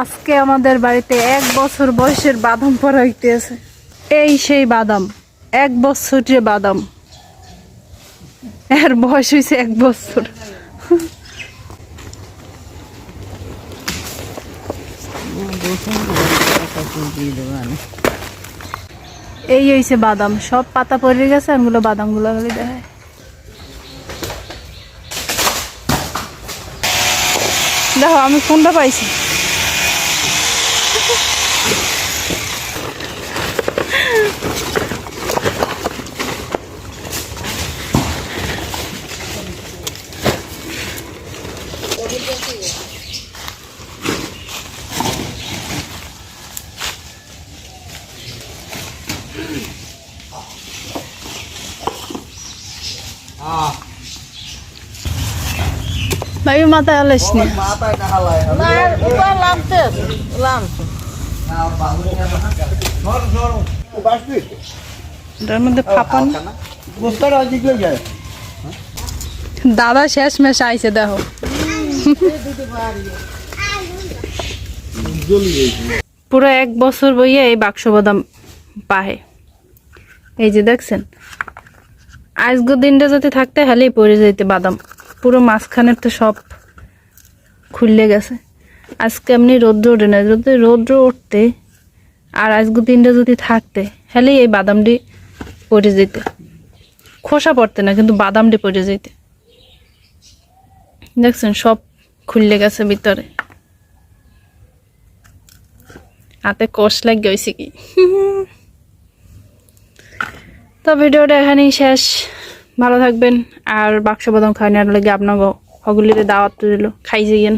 আজকে আমাদের বাড়িতে এক বছর বয়সের বাদাম পরা হইতেছে। এই সেই বাদাম, এক বছর যে বাদাম। এর বয়স হয়েছে এক বছর। এই হয়েছে বাদাম, সব পাতা পড়ে গেছে আনগুলো বাদামগুলো খালি দেখায়। দেখো, আমি কোনটা পাইছি? May matay alas niya. Matay halay. Ulan, ulan lang tis. Ulan. মধ্যে দাদা শেষ মেশ আইছে, দেখো। পুরো এক বছর বইয়ে এই বাক্স বাদাম পাহে। এই যে দেখছেন আজকের দিনটা যদি থাকতে হালেই পড়ে যেতে বাদাম। পুরো মাঝখানের তো সব খুললে গেছে। আজকে এমনি রৌদ্র ওঠে না। যদি রৌদ্র উঠতে আর আজকের দিনটা যদি থাকতে, হলেই এই বাদামটি পড়ে যেতে। খোসা পড়তে না, কিন্তু বাদামটি পড়ে যেতে। দেখছেন, সব খুললে গেছে ভিতরে। হাতে কষ লাগিয়ে হয়েছে কি? তো ভিডিওটা এখানেই শেষ। ভালো থাকবেন, আর বাক্স বাদাম খাওয়ানোর লাগে আপনাকে হগুলিরে দাওয়াত দিল খাই যাইয়েন।